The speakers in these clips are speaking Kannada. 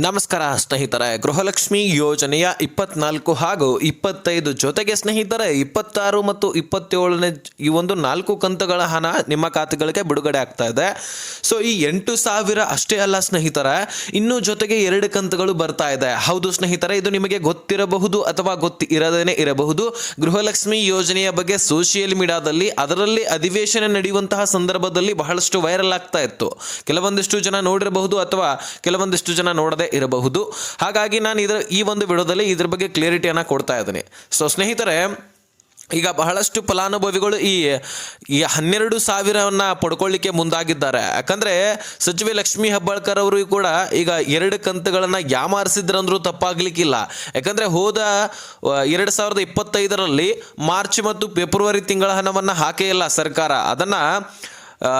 ನಮಸ್ಕಾರ ಸ್ನೇಹಿತರೆ, ಗೃಹಲಕ್ಷ್ಮಿ ಯೋಜನೆಯ ಇಪ್ಪತ್ನಾಲ್ಕು ಹಾಗೂ ಇಪ್ಪತ್ತೈದು ಜೊತೆಗೆ ಸ್ನೇಹಿತರೆ, ಇಪ್ಪತ್ತಾರು ಮತ್ತು ಇಪ್ಪತ್ತೇಳನೇ ಈ ಒಂದು ನಾಲ್ಕು ಕಂತುಗಳ ಹಣ ನಿಮ್ಮ ಖಾತೆಗಳಿಗೆ ಬಿಡುಗಡೆ ಆಗ್ತಾ ಇದೆ. ಸೊ ಈ ಎಂಟು ಸಾವಿರ ಅಷ್ಟೇ ಅಲ್ಲ ಸ್ನೇಹಿತರೆ, ಇನ್ನು ಜೊತೆಗೆ ಎರಡು ಕಂತುಗಳು ಬರ್ತಾ ಇದೆ. ಹೌದು ಸ್ನೇಹಿತರೆ, ಇದು ನಿಮಗೆ ಗೊತ್ತಿರಬಹುದು ಅಥವಾ ಗೊತ್ತಿ ಇರದೇನೆ ಇರಬಹುದು. ಗೃಹಲಕ್ಷ್ಮಿ ಯೋಜನೆಯ ಬಗ್ಗೆ ಸೋಷಿಯಲ್ ಮೀಡಿಯಾದಲ್ಲಿ ಅದರಲ್ಲಿ ಅಧಿವೇಶನ ನಡೆಯುವಂತಹ ಸಂದರ್ಭದಲ್ಲಿ ಬಹಳಷ್ಟು ವೈರಲ್ ಆಗ್ತಾ ಇತ್ತು. ಕೆಲವೊಂದಿಷ್ಟು ಜನ ನೋಡಿರಬಹುದು ಅಥವಾ ಕೆಲವೊಂದಿಷ್ಟು ಜನ ನೋಡದೇ ಇರಬಹುದು. ಹಾಗಾಗಿ ನಾನು ಇದರ ಈ ಒಂದು ವಿಡಿಯೋದಲ್ಲಿ ಇದ್ರ ಬಗ್ಗೆ ಕ್ಲಿಯರಿಟಿಯನ್ನು ಕೊಡ್ತಾ ಇದ್ದೀನಿ. ಸೊ ಸ್ನೇಹಿತರೆ, ಈಗ ಬಹಳಷ್ಟು ಫಲಾನುಭವಿಗಳು ಈ ಈ ಹನ್ನೆರಡು ಸಾವಿರವನ್ನು ಪಡ್ಕೊಳ್ಳಿಕ್ಕೆ ಮುಂದಾಗಿದ್ದಾರೆ. ಯಾಕಂದರೆ, ಸಚಿವೆ ಲಕ್ಷ್ಮಿ ಹೆಬ್ಬಾಳ್ಕರ್ ಅವರು ಕೂಡ ಈಗ ಎರಡು ಕಂತುಗಳನ್ನು ಯಾಮಾರಿಸಿದ್ರಂದ್ರೂ ತಪ್ಪಾಗ್ಲಿಕ್ಕಿಲ್ಲ. ಯಾಕಂದರೆ, ಹೋದ ಎರಡು ಸಾವಿರದ ಇಪ್ಪತ್ತೈದರಲ್ಲಿ ಮಾರ್ಚ್ ಮತ್ತು ಫೆಬ್ರವರಿ ತಿಂಗಳ ಹಣವನ್ನು ಹಾಕೇ ಇಲ್ಲ ಸರ್ಕಾರ. ಅದನ್ನ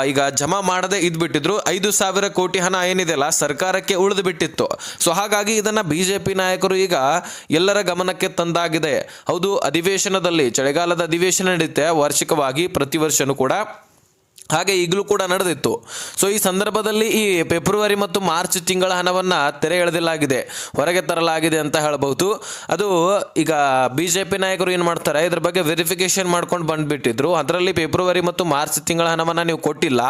ಈಗ ಜಮಾ ಮಾಡದೆ ಇದ್ಬಿಟ್ಟಿದ್ರು. ಐದು ಸಾವಿರ ಕೋಟಿ ಹಣ ಏನಿದೆಯಲ್ಲ, ಸರ್ಕಾರಕ್ಕೆ ಉಳಿದು ಬಿಟ್ಟಿತ್ತು. ಸೊ ಹಾಗಾಗಿ ಇದನ್ನ ಬಿಜೆಪಿ ನಾಯಕರು ಈಗ ಎಲ್ಲರ ಗಮನಕ್ಕೆ ತಂದಾಗಿದೆ. ಹೌದು, ಅಧಿವೇಶನದಲ್ಲಿ, ಚಳಿಗಾಲದ ಅಧಿವೇಶನ ನಡೆಯುತ್ತೆ ವಾರ್ಷಿಕವಾಗಿ ಪ್ರತಿ ವರ್ಷನೂ ಕೂಡ ಹಾಗೆ ಈಗಲೂ ಕೂಡ ನಡೆದಿತ್ತು. ಸೊ ಈ ಸಂದರ್ಭದಲ್ಲಿ ಈ ಫೆಬ್ರವರಿ ಮತ್ತು ಮಾರ್ಚ್ ತಿಂಗಳ ಹಣವನ್ನು ತೆರೆ ಎಳೆದಿಲ್ಲಾಗಿದೆ, ಹೊರಗೆ ತರಲಾಗಿದೆ ಅಂತ ಹೇಳಬಹುದು. ಅದು ಈಗ ಬಿ ಜೆ ಪಿ ನಾಯಕರು ಏನು ಮಾಡ್ತಾರೆ, ಇದ್ರ ಬಗ್ಗೆ ವೆರಿಫಿಕೇಶನ್ ಮಾಡ್ಕೊಂಡು ಬಂದ್ಬಿಟ್ಟಿದ್ರು. ಅದರಲ್ಲಿ ಫೆಬ್ರವರಿ ಮತ್ತು ಮಾರ್ಚ್ ತಿಂಗಳ ಹಣವನ್ನು ನೀವು ಕೊಟ್ಟಿಲ್ಲ.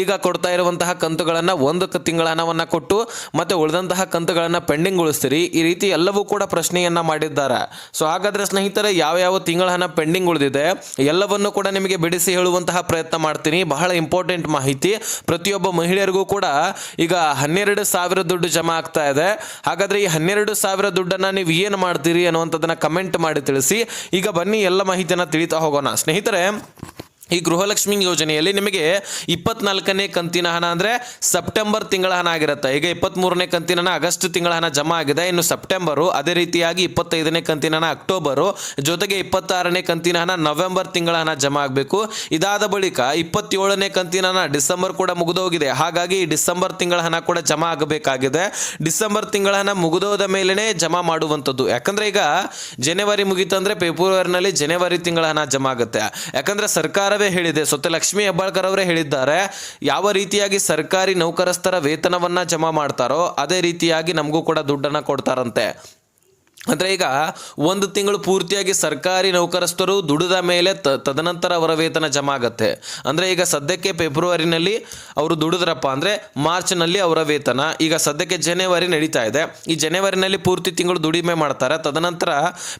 ಈಗ ಕೊಡ್ತಾ ಇರುವಂತಹ ಕಂತುಗಳನ್ನು ಒಂದು ತಿಂಗಳ ಹಣವನ್ನು ಕೊಟ್ಟು, ಮತ್ತೆ ಉಳಿದಂತಹ ಕಂತುಗಳನ್ನು ಪೆಂಡಿಂಗ್ ಉಳಿಸ್ತೀರಿ. ಈ ರೀತಿ ಎಲ್ಲವೂ ಕೂಡ ಪ್ರಶ್ನೆಯನ್ನು ಮಾಡಿದ್ದಾರೆ. ಸೊ ಹಾಗಾದರೆ ಸ್ನೇಹಿತರೆ ಯಾವ ಯಾವ ತಿಂಗಳ ಹಣ ಪೆಂಡಿಂಗ್ ಉಳಿದಿದೆ, ಎಲ್ಲವನ್ನು ಕೂಡ ನಿಮಗೆ ಬಿಡಿಸಿ ಹೇಳುವಂತಹ ಪ್ರಯತ್ನ ಮಾಡ್ತೀನಿ. ಬಹಳ ಇಂಪಾರ್ಟೆಂಟ್ ಮಾಹಿತಿ. ಪ್ರತಿಯೊಬ್ಬ ಮಹಿಳೆಯರಿಗೂ ಕೂಡ ಈಗ ಹನ್ನೆರಡು ಸಾವಿರ ದುಡ್ಡು ಜಮಾ ಆಗ್ತಾ ಇದೆ. ಹಾಗಾದ್ರೆ ಈ ಹನ್ನೆರಡು ಸಾವಿರ ದುಡ್ಡನ್ನ ನೀವು ಏನು ಮಾಡ್ತೀರಿ ಅನ್ನುವಂಥದ್ದನ್ನು ಕಮೆಂಟ್ ಮಾಡಿ ತಿಳಿಸಿ. ಈಗ ಬನ್ನಿ, ಎಲ್ಲ ಮಾಹಿತಿಯನ್ನ ತಿಳಿತಾ ಹೋಗೋಣ. ಸ್ನೇಹಿತರೆ ಈ ಗೃಹಲಕ್ಷ್ಮಿ ಯೋಜನೆಯಲ್ಲಿ ನಿಮಗೆ ಇಪ್ಪತ್ನಾಲ್ಕನೇ ಕಂತಿನ ಹಣ ಅಂದರೆ ಸೆಪ್ಟೆಂಬರ್ ತಿಂಗಳ ಹಣ ಆಗಿರುತ್ತೆ. ಈಗ ಇಪ್ಪತ್ತ್ಮೂರನೇ ಕಂತಿನ ಹಣ ಆಗಸ್ಟ್ ತಿಂಗಳ ಹಣ ಜಮಾ ಆಗಿದೆ. ಇನ್ನು ಸೆಪ್ಟೆಂಬರು, ಅದೇ ರೀತಿಯಾಗಿ ಇಪ್ಪತ್ತೈದನೇ ಕಂತಿನ ಹಣ ಅಕ್ಟೋಬರು, ಜೊತೆಗೆ ಇಪ್ಪತ್ತಾರನೇ ಕಂತಿನ ಹಣ ನವೆಂಬರ್ ತಿಂಗಳ ಹಣ ಜಮಾ ಆಗಬೇಕು. ಇದಾದ ಬಳಿಕ ಇಪ್ಪತ್ತೇಳನೇ ಕಂತಿನ ಹಣ ಡಿಸೆಂಬರ್ ಕೂಡ ಮುಗಿದೋಗಿದೆ. ಹಾಗಾಗಿ ಈ ಡಿಸೆಂಬರ್ ತಿಂಗಳ ಹಣ ಕೂಡ ಜಮಾ ಆಗಬೇಕಾಗಿದೆ. ಡಿಸೆಂಬರ್ ತಿಂಗಳ ಹಣ ಮುಗಿದೋದ ಮೇಲೇ ಜಮಾ ಮಾಡುವಂಥದ್ದು. ಯಾಕಂದರೆ ಈಗ ಜನವರಿ ಮುಗಿತಂದರೆ ಫೆಬ್ರವರಿನಲ್ಲಿ ಜನವರಿ ತಿಂಗಳ ಹಣ ಜಮಾ ಆಗುತ್ತೆ. ಯಾಕಂದ್ರೆ ಸರ್ಕಾರವೇ ಹೇಳಿದೆ. ಸ್ವತಃ ಲಕ್ಷ್ಮೀ ಹೆಬ್ಬಾಳ್ಕರ್ ಅವರೇ ಹೇಳಿದ್ದಾರೆ, ಯಾವ ರೀತಿಯಾಗಿ ಸರ್ಕಾರಿ ನೌಕರಸ್ಥರ ವೇತನವನ್ನ ಜಮಾ ಮಾಡ್ತಾರೋ, ಅದೇ ರೀತಿಯಾಗಿ ನಮಗೂ ಕೂಡ ದುಡ್ಡನ್ನ ಕೊಡ್ತಾರಂತೆ. ಅಂದರೆ ಈಗ ಒಂದು ತಿಂಗಳು ಪೂರ್ತಿಯಾಗಿ ಸರ್ಕಾರಿ ನೌಕರಸ್ಥರು ದುಡಿದ ಮೇಲೆ ತದನಂತರ ಅವರ ವೇತನ ಜಮಾ ಆಗತ್ತೆ. ಅಂದರೆ ಈಗ ಸದ್ಯಕ್ಕೆ ಫೆಬ್ರವರಿನಲ್ಲಿ ಅವರು ದುಡಿದ್ರಪ್ಪ ಅಂದರೆ ಮಾರ್ಚ್ನಲ್ಲಿ ಅವರ ವೇತನ. ಈಗ ಸದ್ಯಕ್ಕೆ ಜನವರಿ ನಡೀತಾ ಇದೆ. ಈ ಜನವರಿನಲ್ಲಿ ಪೂರ್ತಿ ತಿಂಗಳು ದುಡಿಮೆ ಮಾಡ್ತಾರೆ. ತದನಂತರ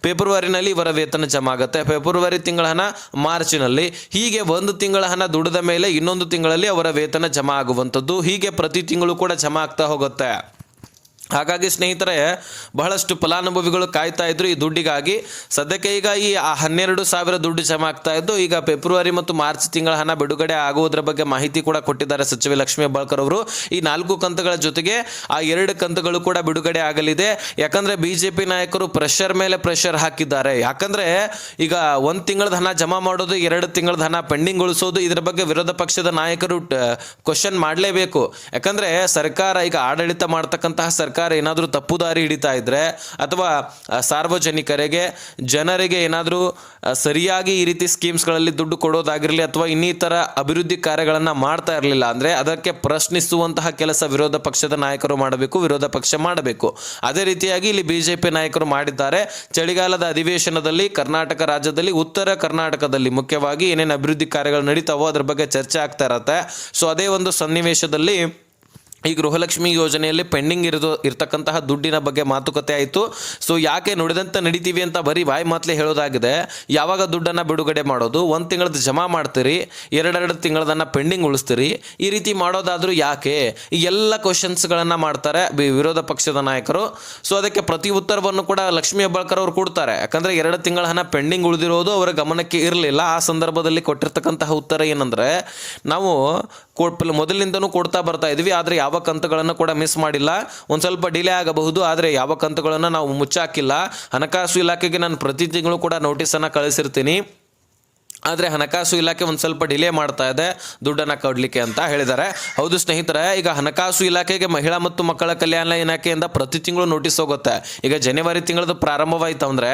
ಫೆಬ್ರವರಿನಲ್ಲಿ ಇವರ ವೇತನ ಜಮಾ ಆಗುತ್ತೆ. ಫೆಬ್ರವರಿ ತಿಂಗಳ ಹಣ ಮಾರ್ಚ್ನಲ್ಲಿ. ಹೀಗೆ ಒಂದು ತಿಂಗಳ ಹಣ ದುಡಿದ ಮೇಲೆ ಇನ್ನೊಂದು ತಿಂಗಳಲ್ಲಿ ಅವರ ವೇತನ ಜಮಾ ಆಗುವಂಥದ್ದು. ಹೀಗೆ ಪ್ರತಿ ತಿಂಗಳು ಕೂಡ ಜಮಾ ಆಗ್ತಾ ಹೋಗುತ್ತೆ. ಹಾಗಾಗಿ ಸ್ನೇಹಿತರೆ, ಬಹಳಷ್ಟು ಫಲಾನುಭವಿಗಳು ಕಾಯ್ತಾ ಇದ್ರು ಈ ದುಡ್ಡಿಗಾಗಿ. ಸದ್ಯಕ್ಕೆ ಈಗ ಈ ಹನ್ನೆರಡು ಸಾವಿರ ದುಡ್ಡು ಜಮಾ ಆಗ್ತಾ ಇದ್ದು, ಈಗ ಫೆಬ್ರವರಿ ಮತ್ತು ಮಾರ್ಚ್ ತಿಂಗಳ ಹಣ ಬಿಡುಗಡೆ ಆಗುವುದರ ಬಗ್ಗೆ ಮಾಹಿತಿ ಕೂಡ ಕೊಟ್ಟಿದ್ದಾರೆ ಸಚಿವೆ ಲಕ್ಷ್ಮೀ ಹೆಬ್ಬಾಳ್ಕರ್ ಅವರು. ಈ ನಾಲ್ಕು ಕಂತುಗಳ ಜೊತೆಗೆ ಆ ಎರಡು ಕಂತುಗಳು ಕೂಡ ಬಿಡುಗಡೆ ಆಗಲಿದೆ. ಯಾಕಂದ್ರೆ ಬಿಜೆಪಿ ನಾಯಕರು ಪ್ರೆಷರ್ ಮೇಲೆ ಪ್ರೆಷರ್ ಹಾಕಿದ್ದಾರೆ. ಯಾಕಂದ್ರೆ ಈಗ ಒಂದು ತಿಂಗಳದ ಹಣ ಜಮಾ ಮಾಡೋದು, ಎರಡು ತಿಂಗಳದ ಹಣ ಪೆಂಡಿಂಗ್ ಉಳಿಸೋದು, ಇದರ ಬಗ್ಗೆ ವಿರೋಧ ಪಕ್ಷದ ನಾಯಕರು ಕ್ವಶನ್ ಮಾಡಲೇಬೇಕು. ಯಾಕಂದ್ರೆ ಸರ್ಕಾರ ಈಗ ಆಡಳಿತ ಮಾಡ್ತಕ್ಕಂತಹ ಸರ್ಕಾರ ಏನಾದರೂ ತಪ್ಪು ದಾರಿ ಹಿಡಿತಾ ಇದ್ದರೆ ಅಥವಾ ಸಾರ್ವಜನಿಕರಿಗೆ, ಜನರಿಗೆ ಏನಾದರೂ ಸರಿಯಾಗಿ ಈ ರೀತಿ ಸ್ಕೀಮ್ಸ್ಗಳಲ್ಲಿ ದುಡ್ಡು ಕೊಡೋದಾಗಿರಲಿ ಅಥವಾ ಇನ್ನಿತರ ಅಭಿವೃದ್ಧಿ ಕಾರ್ಯಗಳನ್ನು ಮಾಡ್ತಾ ಇರಲಿಲ್ಲ ಅಂದರೆ ಅದಕ್ಕೆ ಪ್ರಶ್ನಿಸುವಂತಹ ಕೆಲಸ ವಿರೋಧ ಪಕ್ಷದ ನಾಯಕರು ಮಾಡಬೇಕು, ವಿರೋಧ ಪಕ್ಷ ಮಾಡಬೇಕು. ಅದೇ ರೀತಿಯಾಗಿ ಇಲ್ಲಿ ಬಿಜೆಪಿ ನಾಯಕರು ಮಾಡಿದ್ದಾರೆ. ಚಳಿಗಾಲದ ಅಧಿವೇಶನದಲ್ಲಿ ಕರ್ನಾಟಕ ರಾಜ್ಯದಲ್ಲಿ, ಉತ್ತರ ಕರ್ನಾಟಕದಲ್ಲಿ ಮುಖ್ಯವಾಗಿ ಏನೇನು ಅಭಿವೃದ್ಧಿ ಕಾರ್ಯಗಳು ನಡೀತಾವೋ ಅದ್ರ ಬಗ್ಗೆ ಚರ್ಚೆ ಆಗ್ತಾ ಇರತ್ತೆ. ಸೊ ಅದೇ ಒಂದು ಸನ್ನಿವೇಶದಲ್ಲಿ ಈ ಗೃಹಲಕ್ಷ್ಮಿ ಯೋಜನೆಯಲ್ಲಿ ಪೆಂಡಿಂಗ್ ಇರೋದು, ಇರ್ತಕ್ಕಂತಹ ದುಡ್ಡಿನ ಬಗ್ಗೆ ಮಾತುಕತೆ ಆಯಿತು. ಸೊ ಯಾಕೆ ನುಡಿದಂತೆ ನಡಿತೀವಿ ಅಂತ ಬರೀ ಬಾಯಿ ಮಾತಲೇ ಹೇಳೋದಾಗಿದೆ. ಯಾವಾಗ ದುಡ್ಡನ್ನು ಬಿಡುಗಡೆ ಮಾಡೋದು? ಒಂದು ತಿಂಗಳದ್ದು ಜಮಾ ಮಾಡ್ತೀರಿ, ಎರಡೆರಡು ತಿಂಗಳದನ್ನು ಪೆಂಡಿಂಗ್ ಉಳಿಸ್ತೀರಿ. ಈ ರೀತಿ ಮಾಡೋದಾದರೂ ಯಾಕೆ? ಈ ಎಲ್ಲ ಕ್ವಶನ್ಸ್ಗಳನ್ನು ಮಾಡ್ತಾರೆ ವಿರೋಧ ಪಕ್ಷದ ನಾಯಕರು. ಸೊ ಅದಕ್ಕೆ ಪ್ರತಿ ಉತ್ತರವನ್ನು ಕೂಡ ಲಕ್ಷ್ಮೀ ಹೆಬ್ಬಾಳ್ಕರ್ ಅವರು ಕೊಡ್ತಾರೆ. ಯಾಕಂದರೆ ಎರಡು ತಿಂಗಳ ಹಣ ಪೆಂಡಿಂಗ್ ಉಳಿದಿರೋದು ಅವರ ಗಮನಕ್ಕೆ ಇರಲಿಲ್ಲ. ಆ ಸಂದರ್ಭದಲ್ಲಿ ಕೊಟ್ಟಿರ್ತಕ್ಕಂತಹ ಉತ್ತರ ಏನಂದರೆ, ನಾವು ಕೊಡ್ ಮೊದಲಿನಿಂದನೂ ಕೊಡ್ತಾ ಬರ್ತಾ ಇದ್ವಿ, ಆದರೆ ಯಾವ ಕಂತುಗಳನ್ನು ಕೂಡ ಮಿಸ್ ಮಾಡಿಲ್ಲ. ಒಂದು ಸ್ವಲ್ಪ ಡಿಲೇ ಆಗಬಹುದು, ಆದರೆ ಯಾವ ಕಂತುಗಳನ್ನು ನಾವು ಮುಚ್ಚಾಕಿಲ್ಲ. ಹಣಕಾಸು ಇಲಾಖೆಗೆ ನಾನು ಪ್ರತಿ ತಿಂಗಳು ಕೂಡ ನೋಟಿಸನ್ನು ಕಳಿಸಿರ್ತೀನಿ. ಆದರೆ ಹಣಕಾಸು ಇಲಾಖೆ ಒಂದು ಸ್ವಲ್ಪ ಡಿಲೇ ಮಾಡ್ತಾ ಇದೆ, ದುಡ್ಡನ್ನು ಕೊಡಲಿಕ್ಕೆ ಅಂತ ಹೇಳಿದ್ದಾರೆ. ಹೌದು ಸ್ನೇಹಿತರೆ, ಈಗ ಹಣಕಾಸು ಇಲಾಖೆಗೆ ಮಹಿಳಾ ಮತ್ತು ಮಕ್ಕಳ ಕಲ್ಯಾಣ ಇಲಾಖೆಯಿಂದ ಪ್ರತಿ ತಿಂಗಳು ನೋಟಿಸ್ ಹೋಗುತ್ತೆ. ಈಗ ಜನವರಿ ತಿಂಗಳದ್ದು ಪ್ರಾರಂಭವಾಯಿತು ಅಂದರೆ,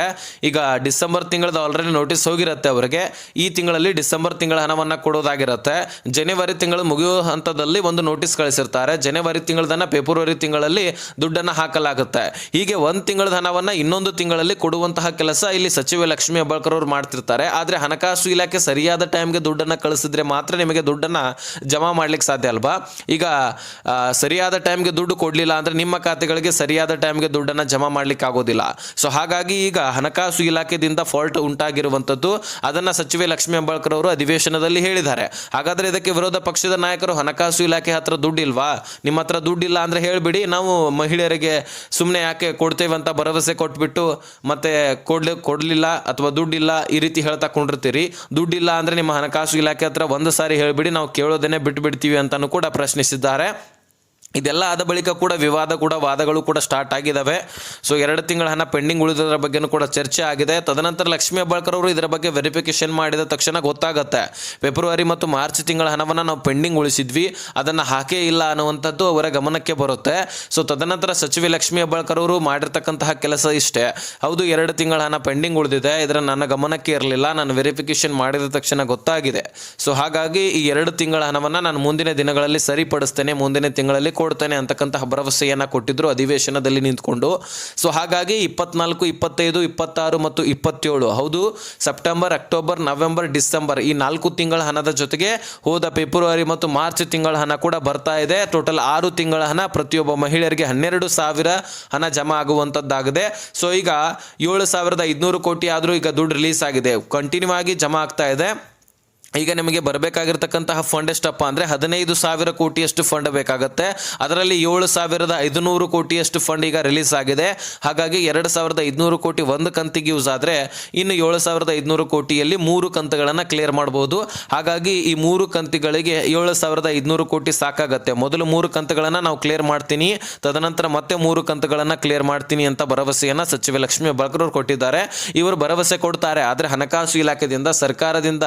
ಈಗ ಡಿಸೆಂಬರ್ ತಿಂಗಳದ ಆಲ್ರೆಡಿ ನೋಟಿಸ್ ಹೋಗಿರುತ್ತೆ ಅವರಿಗೆ. ಈ ತಿಂಗಳಲ್ಲಿ ಡಿಸೆಂಬರ್ ತಿಂಗಳ ಹಣವನ್ನು ಕೊಡೋದಾಗಿರುತ್ತೆ. ಜನವರಿ ತಿಂಗಳು ಮುಗಿಯುವ ಹಂತದಲ್ಲಿ ಒಂದು ನೋಟಿಸ್ ಕಳಿಸಿರ್ತಾರೆ. ಜನವರಿ ತಿಂಗಳದನ್ನು ಫೆಬ್ರವರಿ ತಿಂಗಳಲ್ಲಿ ದುಡ್ಡನ್ನು ಹಾಕಲಾಗುತ್ತೆ. ಹೀಗೆ ಒಂದು ತಿಂಗಳದ ಹಣವನ್ನು ಇನ್ನೊಂದು ತಿಂಗಳಲ್ಲಿ ಕೊಡುವಂತಹ ಕೆಲಸ ಇಲ್ಲಿ ಸಚಿವ ಲಕ್ಷ್ಮೀ ಹೆಬ್ಬಾಳ್ಕರ್ ಅವರು ಮಾಡ್ತಿರ್ತಾರೆ. ಆದರೆ ಹಣಕಾಸು ಇಲಾಖೆ ಸರಿಯಾದ ಟೈಮ್ಗೆ ದುಡ್ಡನ್ನು ಕಳಿಸಿದ್ರೆ ಮಾತ್ರ ನಿಮಗೆ ದುಡ್ಡನ್ನು ಜಮಾ ಮಾಡ್ಲಿಕ್ಕೆ ಸಾಧ್ಯ ಅಲ್ವಾ? ಈಗ ಸರಿಯಾದ ಟೈಮ್ಗೆ ದುಡ್ಡು ಕೊಡಲಿಲ್ಲ ಅಂದರೆ ನಿಮ್ಮ ಖಾತೆಗಳಿಗೆ ಸರಿಯಾದ ಟೈಮ್ಗೆ ದುಡ್ಡನ್ನು ಜಮಾ ಮಾಡ್ಲಿಕ್ಕೆ ಆಗೋದಿಲ್ಲ. ಸೊ ಹಾಗಾಗಿ ಈಗ ಹಣಕಾಸು ಇಲಾಖೆದಿಂದ ಫಾಲ್ಟ್ ಉಂಟಾಗಿರುವಂಥದ್ದು ಅದನ್ನು ಸಚಿವೆ ಲಕ್ಷ್ಮೀ ಹೆಬ್ಬಾಳ್ಕರ್ ಅವರು ಅಧಿವೇಶನದಲ್ಲಿ ಹೇಳಿದ್ದಾರೆ. ಹಾಗಾದರೆ ಇದಕ್ಕೆ ವಿರೋಧ ಪಕ್ಷದ ನಾಯಕರು ಹಣಕಾಸು ಇಲಾಖೆ ಹತ್ರ ದುಡ್ಡಿಲ್ವಾ? ನಿಮ್ಮ ಹತ್ರ ದುಡ್ಡಿಲ್ಲ ಅಂದರೆ ಹೇಳಿಬಿಡಿ, ನಾವು ಮಹಿಳೆಯರಿಗೆ ಸುಮ್ಮನೆ ಯಾಕೆ ಕೊಡ್ತೇವೆ ಅಂತ ಭರವಸೆ ಕೊಟ್ಬಿಟ್ಟು ಮತ್ತೆ ಕೊಡ್ಲಿ, ಕೊಡಲಿಲ್ಲ ಅಥವಾ ದುಡ್ಡಿಲ್ಲ ಈ ರೀತಿ ಹೇಳ್ತಾ ಕೊಂಡಿರ್ತೀರಿ. ದುಡ್ಡಿಲ್ಲ ಅಂದರೆ ನಿಮ್ಮ ಹಣಕಾಸು ಇಲಾಖೆ ಹತ್ರ ಒಂದು ಸಾರಿ ಹೇಳಿಬಿಡಿ, ನಾವು ಕೇಳೋದನ್ನೇ ಬಿಟ್ಟುಬಿಡ್ತೀವಿ ಅಂತಲೂ ಕೂಡ ಪ್ರಶ್ನಿಸಿದ್ದಾರೆ. ಇದೆಲ್ಲ ಆದ ಬಳಿಕ ಕೂಡ ವಿವಾದ ಕೂಡ, ವಾದಗಳು ಕೂಡ ಸ್ಟಾರ್ಟ್ ಆಗಿದ್ದಾವೆ ಸೊ ಎರಡು ತಿಂಗಳ ಹಣ ಪೆಂಡಿಂಗ್ ಉಳಿದರ ಬಗ್ಗೆನೂ ಕೂಡ ಚರ್ಚೆ ಆಗಿದೆ. ತದನಂತರ ಲಕ್ಷ್ಮೀ ಹೆಬ್ಬಾಳ್ಕರ್ ಅವರು ಇದರ ಬಗ್ಗೆ ವೆರಿಫಿಕೇಶನ್ ಮಾಡಿದ ತಕ್ಷಣ ಗೊತ್ತಾಗುತ್ತೆ. ಫೆಬ್ರವರಿ ಮತ್ತು ಮಾರ್ಚ್ ತಿಂಗಳ ಹಣವನ್ನು ನಾವು ಪೆಂಡಿಂಗ್ ಉಳಿಸಿದ್ವಿ. ಅದನ್ನು ಹಾಕೇ ಇಲ್ಲ ಅನ್ನುವಂಥದ್ದು ಅವರ ಗಮನಕ್ಕೆ ಬರುತ್ತೆ. ಸೊ ತದನಂತರ ಸಚಿವೆ ಲಕ್ಷ್ಮೀ ಹೆಬ್ಬಾಳ್ಕರ್ ಅವರು ಮಾಡಿರ್ತಕ್ಕಂತಹ ಕೆಲಸ ಇಷ್ಟೇ. ಹೌದು, ಎರಡು ತಿಂಗಳ ಹಣ ಪೆಂಡಿಂಗ್ ಉಳಿದಿದೆ. ಇದರ ನನ್ನ ಗಮನಕ್ಕೆ ಇರಲಿಲ್ಲ. ನಾನು ವೆರಿಫಿಕೇಶನ್ ಮಾಡಿದ ತಕ್ಷಣ ಗೊತ್ತಾಗಿದೆ. ಸೊ ಹಾಗಾಗಿ ಈ ಎರಡು ತಿಂಗಳ ಹಣವನ್ನು ನಾನು ಮುಂದಿನ ದಿನಗಳಲ್ಲಿ ಸರಿಪಡಿಸ್ತೇನೆ. ಮುಂದಿನ ತಿಂಗಳಲ್ಲಿ ಕೊಡ್ತೇನೆ ಅಂತಕ್ಕಂತಹ ಭರವಸೆಯನ್ನು ಕೊಟ್ಟಿದ್ರು ಅಧಿವೇಶನದಲ್ಲಿ ನಿಂತ್ಕೊಂಡು. ಸೊ ಹಾಗಾಗಿ ಇಪ್ಪತ್ನಾಲ್ಕು, ಇಪ್ಪತ್ತೈದು, ಇಪ್ಪತ್ತಾರು ಮತ್ತು ಇಪ್ಪತ್ತೇಳು, ಹೌದು, ಸೆಪ್ಟೆಂಬರ್, ಅಕ್ಟೋಬರ್, ನವೆಂಬರ್, ಡಿಸೆಂಬರ್ ಈ ನಾಲ್ಕು ತಿಂಗಳ ಹಣದ ಜೊತೆಗೆ ಹೋದ ಫೆಬ್ರವರಿ ಮತ್ತು ಮಾರ್ಚ್ ತಿಂಗಳ ಹಣ ಕೂಡ ಬರ್ತಾ ಇದೆ. ಟೋಟಲ್ ಆರು ತಿಂಗಳ ಹಣ ಪ್ರತಿಯೊಬ್ಬ ಮಹಿಳೆಯರಿಗೆ ಹನ್ನೆರಡು ಸಾವಿರ ಹಣ ಜಮಾ ಆಗುವಂಥದ್ದಾಗಿದೆ ಸೊ ಈಗ ಏಳು ಸಾವಿರದ ಐದುನೂರು ಕೋಟಿ ಆದರೂ ಈಗ ದುಡ್ಡು ರಿಲೀಸ್ ಆಗಿದೆ. ಕಂಟಿನ್ಯೂ ಆಗಿ ಜಮಾ ಆಗ್ತಾ ಇದೆ. ಈಗ ನಿಮಗೆ ಬರಬೇಕಾಗಿರ್ತಕ್ಕಂತಹ ಫಂಡ್ ಎಷ್ಟಪ್ಪ ಅಂದರೆ ಹದಿನೈದು ಸಾವಿರ ಕೋಟಿಯಷ್ಟು ಫಂಡ್ ಬೇಕಾಗುತ್ತೆ. ಅದರಲ್ಲಿ ಏಳು ಸಾವಿರದ ಐದುನೂರು ಕೋಟಿಯಷ್ಟು ಫಂಡ್ ಈಗ ರಿಲೀಸ್ ಆಗಿದೆ. ಹಾಗಾಗಿ ಎರಡು ಸಾವಿರದ ಐದುನೂರು ಕೋಟಿ ಒಂದು ಕಂತಿಗೆ ಯೂಸ್ ಆದರೆ ಇನ್ನು ಏಳು ಸಾವಿರದ ಐದುನೂರು ಕೋಟಿಯಲ್ಲಿ ಮೂರು ಕಂತುಗಳನ್ನು ಕ್ಲಿಯರ್ ಮಾಡ್ಬೋದು. ಹಾಗಾಗಿ ಈ ಮೂರು ಕಂತಿಗಳಿಗೆ ಏಳು ಸಾವಿರದ ಐದುನೂರು ಕೋಟಿ ಸಾಕಾಗತ್ತೆ. ಮೊದಲು ಮೂರು ಕಂತುಗಳನ್ನು ನಾವು ಕ್ಲಿಯರ್ ಮಾಡ್ತೀನಿ. ತದನಂತರ ಮತ್ತೆ ಮೂರು ಕಂತುಗಳನ್ನು ಕ್ಲಿಯರ್ ಮಾಡ್ತೀನಿ ಅಂತ ಭರವಸೆಯನ್ನು ಸಚಿವೆ ಲಕ್ಷ್ಮೀ ಹೆಬ್ಬಾಳ್ಕರ್ ಕೊಟ್ಟಿದ್ದಾರೆ. ಇವರು ಭರವಸೆ ಕೊಡ್ತಾರೆ. ಆದರೆ ಹಣಕಾಸು ಇಲಾಖೆಯಿಂದ, ಸರ್ಕಾರದಿಂದ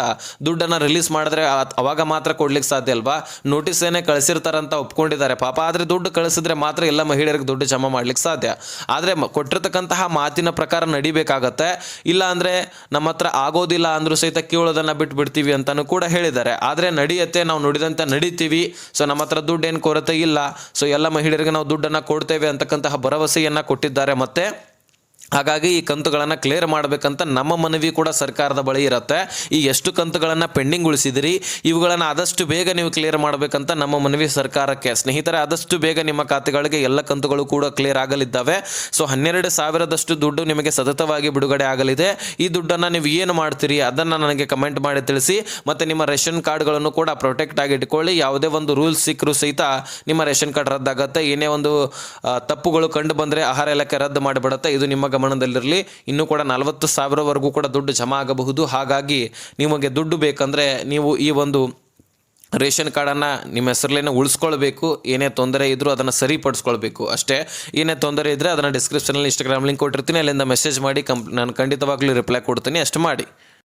ದುಡ್ಡನ್ನು ರಿಲೀಸ್ ಮಾಡಿದ್ರೆ ಅವಾಗ ಮಾತ್ರ ಕೊಡ್ಲಿಕ್ಕೆ ಸಾಧ್ಯ ಅಲ್ವಾ? ನೋಟಿಸ್ ಏನೇ ಕಳಿಸಿರ್ತಾರಂತ ಒಪ್ಕೊಂಡಿದ್ದಾರೆ. ಪಾಪ ಆದರೆ ದುಡ್ಡು ಕಳಿಸಿದ್ರೆ ಮಾತ್ರ ಎಲ್ಲ ಮಹಿಳೆಯರಿಗೆ ದುಡ್ಡು ಜಮಾ ಮಾಡ್ಲಿಕ್ಕೆ ಸಾಧ್ಯ. ಆದರೆ ಕೊಟ್ಟಿರ್ತಕ್ಕಂತಹ ಮಾತಿನ ಪ್ರಕಾರ ನಡಿಬೇಕಾಗತ್ತೆ. ಇಲ್ಲ ಅಂದರೆ ನಮ್ಮ ಹತ್ರ ಆಗೋದಿಲ್ಲ ಅಂದರೂ ಸಹಿತ ಕೇಳೋದನ್ನು ಬಿಟ್ಟು ಬಿಡ್ತೀವಿ ಅಂತಾನು ಕೂಡ ಹೇಳಿದ್ದಾರೆ. ಆದರೆ ನಡೆಯುತ್ತೆ, ನಾವು ನುಡಿದಂತೆ ನಡೀತೀವಿ. ಸೊ ನಮ್ಮ ಹತ್ರ ದುಡ್ಡು ಏನು ಕೊರತೆ ಇಲ್ಲ. ಸೊ ಎಲ್ಲ ಮಹಿಳೆಯರಿಗೆ ನಾವು ದುಡ್ಡನ್ನು ಕೊಡ್ತೇವೆ ಅಂತಕ್ಕಂತಹ ಭರವಸೆಯನ್ನು ಕೊಟ್ಟಿದ್ದಾರೆ ಮತ್ತೆ ಹಾಗಾಗಿ ಈ ಕಂತುಗಳನ್ನು ಕ್ಲಿಯರ್ ಮಾಡಬೇಕಂತ ನಮ್ಮ ಮನವಿ ಕೂಡ ಸರ್ಕಾರದ ಬಳಿ ಇರುತ್ತೆ. ಈ ಎಷ್ಟು ಕಂತುಗಳನ್ನು ಪೆಂಡಿಂಗ್ ಉಳಿಸಿದಿರಿ, ಇವುಗಳನ್ನು ಆದಷ್ಟು ಬೇಗ ನೀವು ಕ್ಲಿಯರ್ ಮಾಡಬೇಕಂತ ನಮ್ಮ ಮನವಿ ಸರ್ಕಾರಕ್ಕೆ. ಸ್ನೇಹಿತರೆ, ಆದಷ್ಟು ಬೇಗ ನಿಮ್ಮ ಖಾತೆಗಳಿಗೆ ಎಲ್ಲ ಕಂತುಗಳು ಕೂಡ ಕ್ಲಿಯರ್ ಆಗಲಿದ್ದಾವೆ. ಸೊ ಹನ್ನೆರಡು ಸಾವಿರದಷ್ಟು ದುಡ್ಡು ನಿಮಗೆ ಸತತವಾಗಿ ಬಿಡುಗಡೆ ಆಗಲಿದೆ. ಈ ದುಡ್ಡನ್ನು ನೀವು ಏನು ಮಾಡ್ತೀರಿ ಅದನ್ನು ನನಗೆ ಕಮೆಂಟ್ ಮಾಡಿ ತಿಳಿಸಿ, ಮತ್ತು ನಿಮ್ಮ ರೇಷನ್ ಕಾರ್ಡ್ಗಳನ್ನು ಕೂಡ ಪ್ರೊಟೆಕ್ಟ್ ಆಗಿ ಇಟ್ಕೊಳ್ಳಿ. ಯಾವುದೇ ಒಂದು ರೂಲ್ಸ್ ಸಿಕ್ಕರೂ ಸಹಿತ ನಿಮ್ಮ ರೇಷನ್ ಕಾರ್ಡ್ ರದ್ದಾಗುತ್ತೆ. ಏನೇ ಒಂದು ತಪ್ಪುಗಳು ಕಂಡು ಬಂದರೆ ಆಹಾರ ಇಲಾಖೆ ರದ್ದು ಮಾಡಿಬಿಡುತ್ತೆ. ಇದು ನಿಮ್ಮ ಗಮನದಲ್ಲಿರಲಿ ಇನ್ನೂ ಕೂಡ ನಲವತ್ತು ಸಾವಿರವರೆಗೂ ಕೂಡ ದುಡ್ಡು ಜಮಾ ಆಗಬಹುದು. ಹಾಗಾಗಿ ನಿಮಗೆ ದುಡ್ಡು ಬೇಕಂದರೆ ನೀವು ಈ ಒಂದು ರೇಷನ್ ಕಾರ್ಡನ್ನು ನಿಮ್ಮ ಹೆಸರಲ್ಲೇನೆ ಉಳಿಸ್ಕೊಳ್ಬೇಕು. ಏನೇ ತೊಂದರೆ ಇದ್ದರೂ ಅದನ್ನು ಸರಿಪಡಿಸ್ಕೊಳ್ಬೇಕು. ಅಷ್ಟೇ, ಏನೇ ತೊಂದರೆ ಇದ್ದರೆ ಅದನ್ನು ಡಿಸ್ಕ್ರಿಪ್ಷನಲ್ಲಿ ಇನ್ಸ್ಟಾಗ್ರಾಮ್ ಲಿಂಕ್ ಕೊಟ್ಟಿರ್ತೀನಿ. ಅಲ್ಲಿಂದ ಮೆಸೇಜ್ ಮಾಡಿ, ಕಂಪ್ ನಾನು ಖಂಡಿತವಾಗ್ಲೂ ರಿಪ್ಲೈ ಕೊಡ್ತೀನಿ. ಅಷ್ಟು ಮಾಡಿ.